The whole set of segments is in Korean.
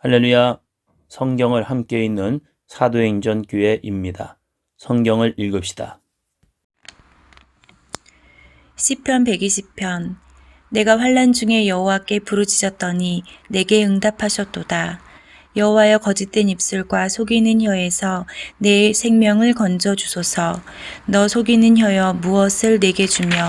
할렐루야. 성경을 함께 읽는 사도행전 교회입니다. 성경을 읽읍시다. 시편 120편 내가 환란 중에 여호와께 부르짖었더니 내게 응답하셨도다. 여호와여 거짓된 입술과 속이는 혀에서 내 생명을 건져 주소서. 너 속이는 혀여 무엇을 내게 주며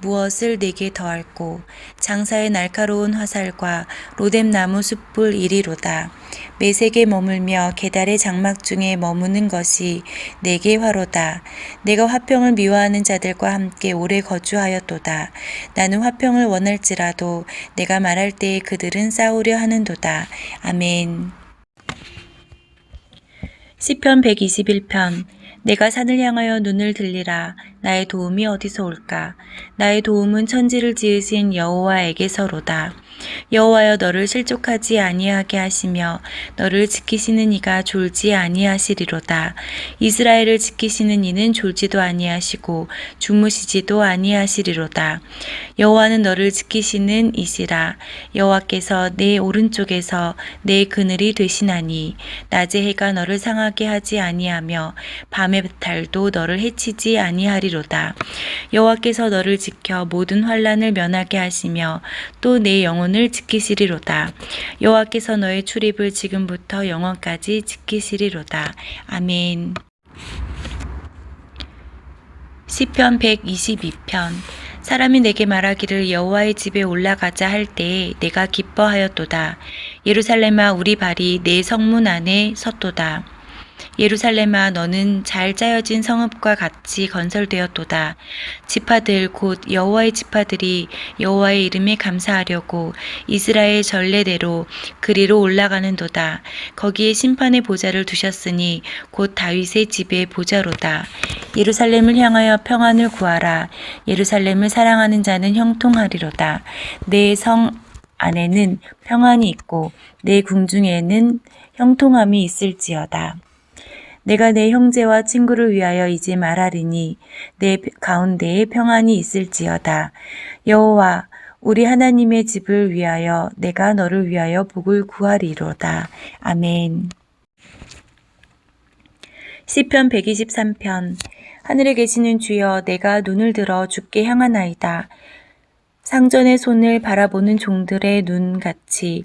무엇을 내게 더할꼬 장사의 날카로운 화살과 로뎀 나무 숯불 이리로다. 매색에 머물며 계달의 장막 중에 머무는 것이 내게 화로다. 내가 화평을 미워하는 자들과 함께 오래 거주하였도다. 나는 화평을 원할지라도 내가 말할 때에 그들은 싸우려 하는도다. 아멘. 시편 121편 내가 산을 향하여 눈을 들리라. 나의 도움이 어디서 올까? 나의 도움은 천지를 지으신 여호와에게서로다. 여호와여 너를 실족하지 아니하게 하시며 너를 지키시는 이가 졸지 아니하시리로다. 이스라엘을 지키시는 이는 졸지도 아니하시고 주무시지도 아니하시리로다. 여호와는 너를 지키시는 이시라. 여호와께서 내 오른쪽에서 내 그늘이 되시나니 낮에 해가 너를 상하게 하지 아니하며 밤의 달도 너를 해치지 아니하리로다. 여호와께서 너를 지켜 모든 환란을 면하게 하시며 또 내 영혼을 지키시리로다. 여호와께서 너의 출입을 지금부터 영원까지 지키시리로다. 아멘. 시편 122편. 사람이 내게 말하기를 여호와의 집에 올라가자 할 때에 내가 기뻐하였도다. 예루살렘아 우리 발이 내 성문 안에 섰도다. 예루살렘아 너는 잘 짜여진 성읍과 같이 건설되었도다. 지파들 곧 여호와의 지파들이 여호와의 이름에 감사하려고 이스라엘 전례대로 그리로 올라가는도다. 거기에 심판의 보좌를 두셨으니 곧 다윗의 집의 보좌로다. 예루살렘을 향하여 평안을 구하라. 예루살렘을 사랑하는 자는 형통하리로다. 내 성 안에는 평안이 있고 내 궁중에는 형통함이 있을지어다. 내가 내 형제와 친구를 위하여 이제 말하리니 내 가운데에 평안이 있을지어다. 여호와 우리 하나님의 집을 위하여 내가 너를 위하여 복을 구하리로다. 아멘. 시편 123편 하늘에 계시는 주여 내가 눈을 들어 주께 향하나이다. 상전의 손을 바라보는 종들의 눈같이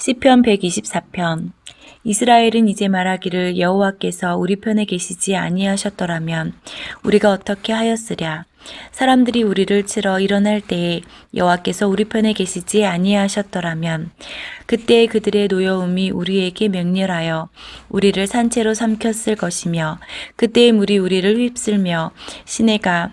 시편 124편. 이스라엘은 이제 말하기를 여호와께서 우리 편에 계시지 아니하셨더라면 우리가 어떻게 하였으랴? 사람들이 우리를 치러 일어날 때에 여호와께서 우리 편에 계시지 아니하셨더라면 그때 그들의 노여움이 우리에게 맹렬하여 우리를 산채로 삼켰을 것이며 그때의 물이 우리를 휩쓸며 시내가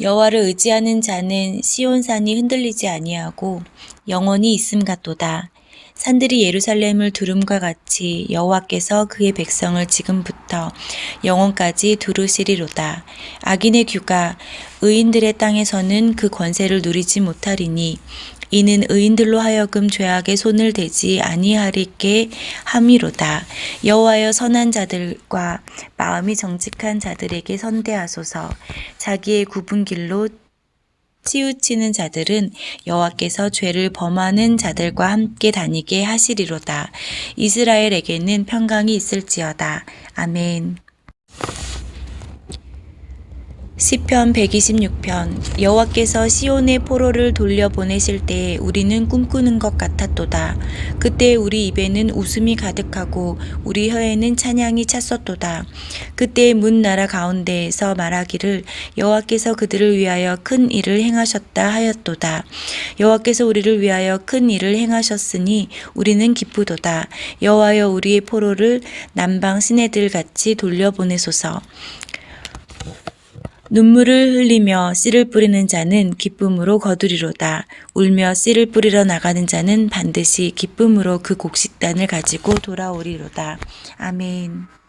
여호와를 의지하는 자는 시온산이 흔들리지 아니하고 영원히 있음 같도다. 산들이 예루살렘을 두름과 같이 여호와께서 그의 백성을 지금부터 영원까지 두르시리로다. 악인의 규가 의인들의 땅에서는 그 권세를 누리지 못하리니 이는 의인들로 하여금 죄악의 손을 대지 아니하리게 함이로다. 여호와여 선한 자들과 마음이 정직한 자들에게 선대하소서. 자기의 굽은 길로 치우치는 자들은 여호와께서 죄를 범하는 자들과 함께 다니게 하시리로다. 이스라엘에게는 평강이 있을지어다. 아멘. 시편 126편 여호와께서 시온의 포로를 돌려보내실 때 우리는 꿈꾸는 것 같았도다. 그때 우리 입에는 웃음이 가득하고 우리 혀에는 찬양이 찼었도다. 그때 문 나라 가운데에서 말하기를 여호와께서 그들을 위하여 큰 일을 행하셨다 하였도다. 여호와께서 우리를 위하여 큰 일을 행하셨으니 우리는 기쁘도다. 여호와여 우리의 포로를 남방 시내들 같이 돌려보내소서. 눈물을 흘리며 씨를 뿌리는 자는 기쁨으로 거두리로다. 울며 씨를 뿌리러 나가는 자는 반드시 기쁨으로 그 곡식단을 가지고 돌아오리로다. 아멘.